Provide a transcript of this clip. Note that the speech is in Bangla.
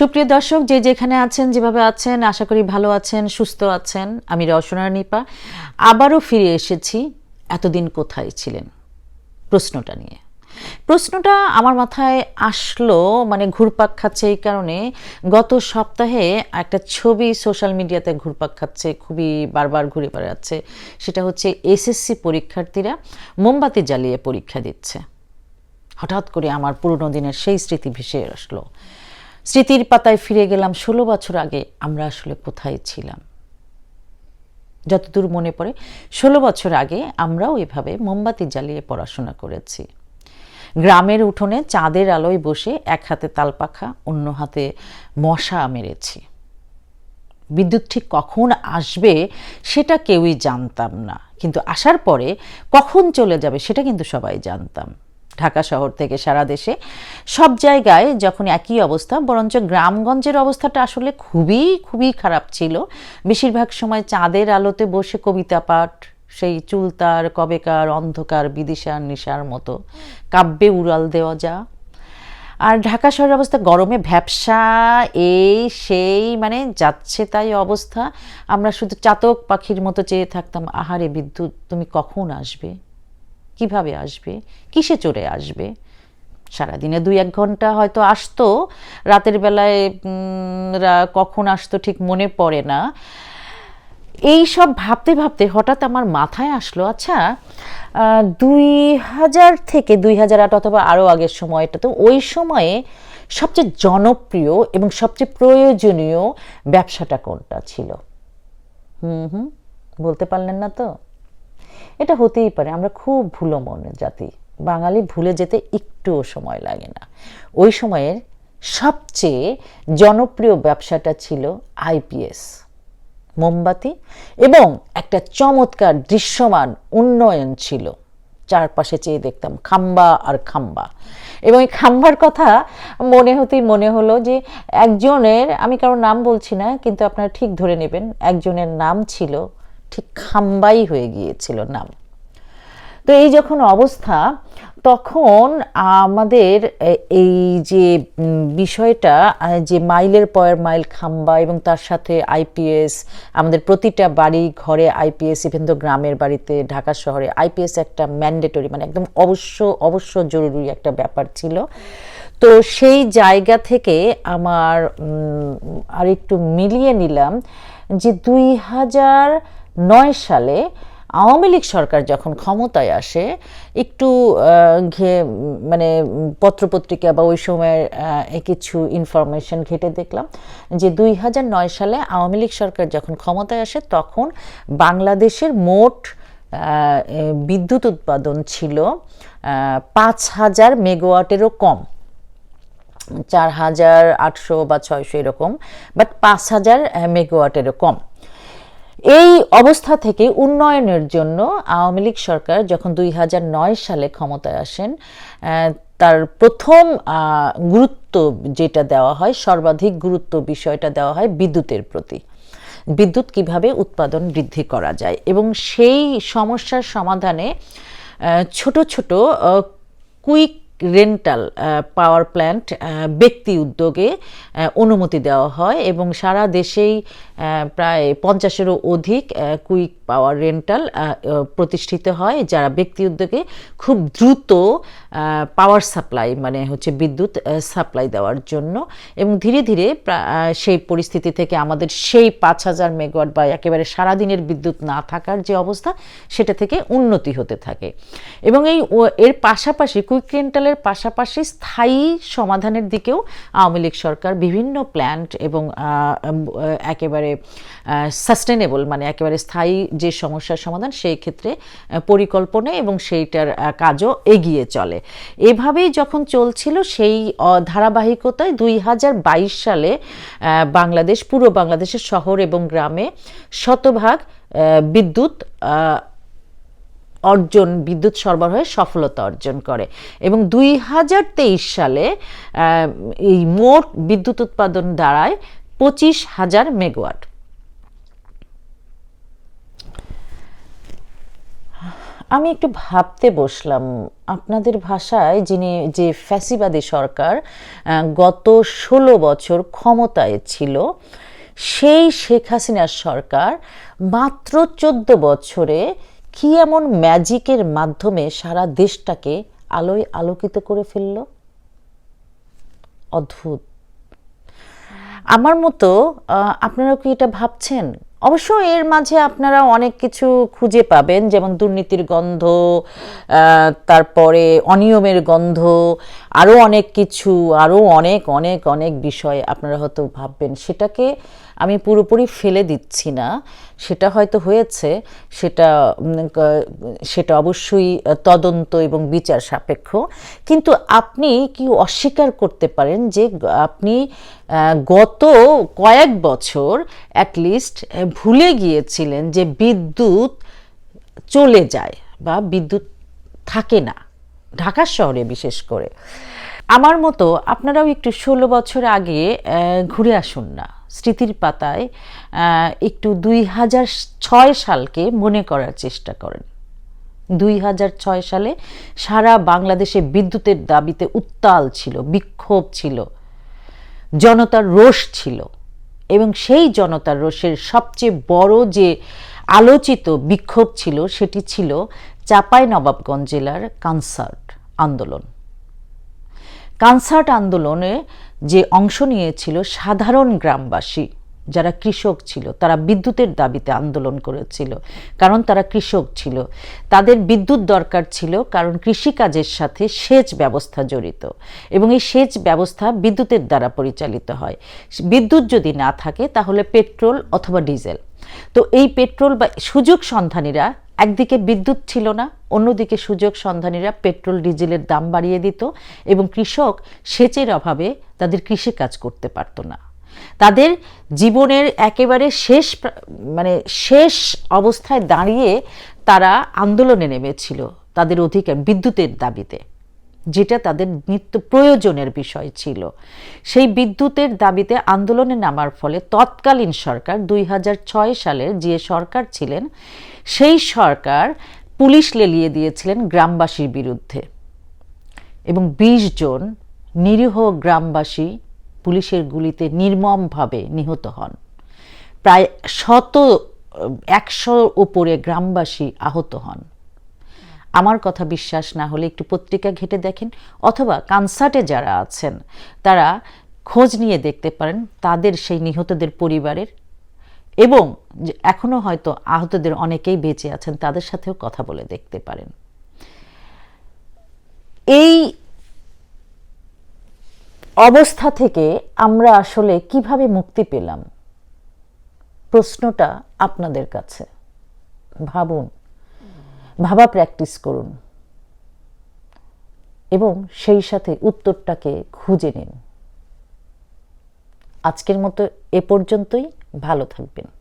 সুপ্রিয় দর্শক, যে যেখানে আছেন, যেভাবে আছেন, আশা করি ভালো আছেন, সুস্থ আছেন, আমি রসনা নিপা। আবারও ফিরে এসেছি, এতদিন কোথায় ছিলেন? প্রশ্নটা নিয়ে। প্রশ্নটা আমার মাথায় আসলো মানে ঘুরপাক খাচ্ছে এই কারণে। গত সপ্তাহে একটা ছবি সোশ্যাল মিডিয়াতে ঘুরপাক খাচ্ছে, খুবই বারবার ঘুরে বেড়াচ্ছে। সেটা হচ্ছে এসএসসি পরীক্ষার্থীরা মোমবাতি জ্বালিয়ে পরীক্ষা দিচ্ছে। হঠাৎ করে আমার পুরনো দিনের সেই স্মৃতি ভেসে আসলো। স্মৃতির পাতায় ফিরে গেলাম ষোলো বছর আগে, আমরা আসলে কোথায় ছিলাম? যতদূর মনে পড়ে, ষোলো বছর আগে আমরাও এভাবে মোমবাতি জ্বালিয়ে পড়াশোনা করেছি। গ্রামের উঠোনে চাঁদের আলোয় বসে এক হাতে তালপাখা, অন্য হাতে মশা মেরেছি। বিদ্যুৎ ঠিক কখন আসবে সেটা কেউই জানতাম না। কিন্তু আসার পরে কখন চলে যাবে সেটা কিন্তু সবাই জানতাম। ঢাকা শহর থেকে সারা দেশে। সব জায়গায় যখন একই অবস্থা, বরঞ্চ গ্রামগঞ্জের অবস্থাটা আসলে খুবই খুবই খারাপ ছিল। বেশিরভাগ সময় চাঁদের আলোতে বসে কবিতা পাঠ, সেই চুলতার কবেকার অন্ধকার, বিদিশার নিশার মতো কাব্যে উড়াল দেওয়া যা। আর ঢাকা শহরের অবস্থা, গরমে ভ্যাবসা এই সেই মানে যাচ্ছে তাই অবস্থা। আমরা শুধু চাতক পাখির মতো চেয়ে থাকতাম, আহারে বিদ্যুৎ, তুমি কখন আসবে? কীভাবে আসবে? কিসে চড়ে আসবে? সারাদিনে দুই এক ঘণ্টা হয়তো আসতো। রাতের বেলায় কখন আসতো ঠিক মনে পড়ে না। এই সব ভাবতে ভাবতে হঠাৎ আমার মাথায় আসলো আচ্ছা দুই হাজার থেকে দুই হাজার আট অথবা আরও আগের সময়টা তো ওই সময়ে সবচেয়ে জনপ্রিয় এবং সবচেয়ে প্রয়োজনীয় ব্যবসাটা কোনটা ছিল? হুম হুম, বলতে পারলেন না তো? এটা হতেই পারে, আমরা খুব ভুলো মনের জাতি। বাঙালি ভুলে যেতে একটুও সময় লাগে না। ওই সময়ের সবচেয়ে জনপ্রিয় ব্যবসাটা ছিল আইপিএস মোমবাতি এবং একটা চমৎকার দৃশ্যমান উন্নয়ন ছিল। চারপাশে চেয়ে দেখতাম খাম্বা আর খাম্বা। এবং এই খাম্বার কথা মনে হতেই মনে হলো যে একজনের, আমি কারোর নাম বলছি না, কিন্তু আপনারা ঠিক ধরে নেবেন, একজনের নাম ছিল, ঠিক খাম্বাই হয়ে গিয়েছিল নাম। তো এই যখন অবস্থা, তখন আমাদের এই যে বিষয়টা যে মাইলের পর মাইল খাম্বা এবং তার সাথে আইপিএস, আমাদের প্রতিটা বাড়ি ঘরে আইপিএস ইভেন তো গ্রামের বাড়িতে, ঢাকা শহরে আইপিএস একটা ম্যান্ডেটরি মানে একদম অবশ্য অবশ্য জরুরি একটা ব্যাপার ছিল। তো সেই জায়গা থেকে আমার আর একটু মিলিয়ে নিলাম যে দুই হাজার নয় সালে আওয়ামী লীগ সরকার যখন ক্ষমতায় আসে, একটু ঘে মানে পত্রপত্রিকা বা ওই সময়ের কিছু ইনফরমেশন ঘেটে দেখলাম যে দুই হাজার নয় সালে আওয়ামী লীগ সরকার যখন ক্ষমতায় আসে, তখন বাংলাদেশের মোট বিদ্যুৎ উৎপাদন ছিল পাঁচ হাজার মেগাওয়াটেরও কম। চার হাজার আটশো বা ছয়শো এরকম বাট পাঁচ হাজার মেগাওয়াটেরও কম। এই অবস্থা থেকে উন্নয়নের জন্য আওয়ামী লীগ সরকার যখন দুই হাজার নয় সালে ক্ষমতায় আসেন তার প্রথম গুরুত্ব যেটা দেওয়া হয়, সর্বাধিক গুরুত্ব বিষয়টা দেওয়া হয় বিদ্যুতের প্রতি। বিদ্যুৎ কীভাবে উৎপাদন বৃদ্ধি করা যায় এবং সেই সমস্যার সমাধানে ছোট ছোট কুইক রেন্টাল পাওয়ার প্ল্যান্ট ব্যক্তি উদ্যোগে অনুমতি দেওয়া হয় এবং সারা দেশেই প্রায় পঞ্চাশেরও অধিক কুইক পাওয়ার রেন্টাল প্রতিষ্ঠিত হয়, যারা ব্যক্তি উদ্যোগে খুব দ্রুত পাওয়ার সাপ্লাই মানে হচ্ছে বিদ্যুৎ সাপ্লাই দেওয়ার জন্য এবং ধীরে ধীরে সেই পরিস্থিতি থেকে আমাদের সেই পাঁচ হাজার মেগাওয়াট বা একেবারে সারাদিনের বিদ্যুৎ না থাকার যে অবস্থা, সেটা থেকে উন্নতি হতে থাকে এবং এই এর পাশাপাশি কুইক রেন্টালের পাশাপাশি স্থায়ী সমাধানের দিকেও আওয়ামী লীগ সরকার বিভিন্ন প্ল্যান্ট এবং একেবারে সাস্টেনেবল মানে একেবারে স্থায়ী যে সমস্যার সমাধান সেই ক্ষেত্রে পরিকল্পনা এবং সেইটার কাজও এগিয়ে চলে। এভাবেই যখন চলছিল সেই ধারাবাহিকতায় দুই হাজার বাইশ সালে বাংলাদেশ পুরো বাংলাদেশের শহর এবং গ্রামে শতভাগ বিদ্যুৎ অর্জন, বিদ্যুৎ সরবরাহে সফলতা অর্জন করে। এবং দুই হাজার তেইশ সালে এই মোট বিদ্যুৎ উৎপাদন দাঁড়ায় পঁচিশ হাজার মেগাওয়াট। আমি একটু ভাবতে বসলাম, আপনাদের ভাষায় যিনি যে ফ্যাসিবাদী সরকার গত ষোলো বছর ক্ষমতায় ছিল, সেই শেখ হাসিনার সরকার মাত্র চোদ্দ বছরে কি এমন ম্যাজিকের মাধ্যমে সারা দেশটাকে আলোয় আলোকিত করে ফেলল? অদ্ভুত। আমার মতো আপনারা কি এটা ভাবছেন? অবশ্য এর মাঝে আপনারা অনেক কিছু খুঁজে পাবেন, যেমন দুর্নীতির গন্ধ তারপরে অনিয়মের গন্ধ, আরও অনেক কিছু, আরও অনেক অনেক অনেক বিষয় আপনারা হয়তো ভাববেন। সেটাকে আমি পুরোপুরি ফেলে দিচ্ছি না। সেটা হয়তো হয়েছে, সেটা সেটা অবশ্যই তদন্ত এবং বিচার সাপেক্ষ। কিন্তু আপনি কি অস্বীকার করতে পারেন যে আপনি গত কয়েক বছর অ্যাটলিস্ট ভুলে গিয়েছিলেন যে বিদ্যুৎ চলে যায় বা বিদ্যুৎ থাকে না ঢাকা শহরে বিশেষ করে। আমার মতো আপনারাও একটু ষোলো বছর আগে ঘুরে আসুন না। স্মৃতির পাতায় একটু দুই হাজার ছয় সালকে মনে করার চেষ্টা করেন। দুই হাজার ছয় সালে সারা বাংলাদেশে বিদ্যুতের দাবিতে উত্তাল ছিল, বিক্ষোভ ছিল, জনতার রোষ ছিল এবং সেই জনতার রোষের সবচেয়ে বড় যে আলোচিত বিক্ষোভ ছিল, সেটি ছিল চাপাই নবাবগঞ্জ জেলার কনসার্ট আন্দোলন। কনসার্ট আন্দোলনে যে অংশ নিয়েছিল সাধারণ গ্রামবাসী, যারা কৃষক ছিল, তারা বিদ্যুতের দাবিতে আন্দোলন করেছিল, কারণ তারা কৃষক ছিল। তাদের বিদ্যুৎ দরকার ছিল, কারণ কৃষিকাজের সাথে সেচ ব্যবস্থা জড়িত এবং এই সেচ ব্যবস্থা বিদ্যুতের দ্বারা পরিচালিত হয়। বিদ্যুৎ যদি না থাকে, তাহলে পেট্রোল অথবা ডিজেল। তো এই পেট্রোল বা সুযোগ সন্ধানীরা একদিকে বিদ্যুৎ ছিল না, অন্যদিকে সুযোগ সন্ধানীরা পেট্রোল, ডিজেলের দাম বাড়িয়ে দিত এবং কৃষক সেচের অভাবে তাদের কৃষিকাজ করতে পারত না। তাদের জীবনের একেবারে শেষ মানে শেষ অবস্থায় দাঁড়িয়ে তারা আন্দোলনে নেমেছিল তাদের অধিকার বিদ্যুতের দাবিতে, যেটা তাদের নিত্য প্রয়োজনের বিষয় ছিল। সেই বিদ্যুতের দাবিতে আন্দোলনে নামার ফলে তৎকালীন সরকার দুই হাজার ছয় সালের যে সরকার ছিলেন সেই সরকার পুলিশ লেলিয়ে দিয়েছিলেন গ্রামবাসীর বিরুদ্ধে। এবং বিশ জন নিরীহ গ্রামবাসী পুলিশের গুলিতে নির্মমভাবে নিহত হন। প্রায় শত, একশোর উপরে গ্রামবাসী আহত হন। আমার কথা বিশ্বাস না হলে একটু পত্রিকা ঘেটে দেখেন, অথবা কনসার্টে যারা আছেন, তারা খোঁজ নিয়ে দেখতে পারেন তাদের সেই নিহতদের পরিবারের এবং যে এখনও হয়তো আহতদের অনেকেই বেঁচে আছেন, তাদের সাথেও কথা বলে দেখতে পারেন। এই অবস্থা থেকে আমরা আসলে কীভাবে মুক্তি পেলাম? প্রশ্নটা আপনাদের কাছে। ভাবুন, ভাবা প্র্যাকটিস করুন। এবং সেই সাথে উত্তরটাকে খুঁজে নিন। আজকের মতো এ পর্যন্তই। ভালো থাকবেন।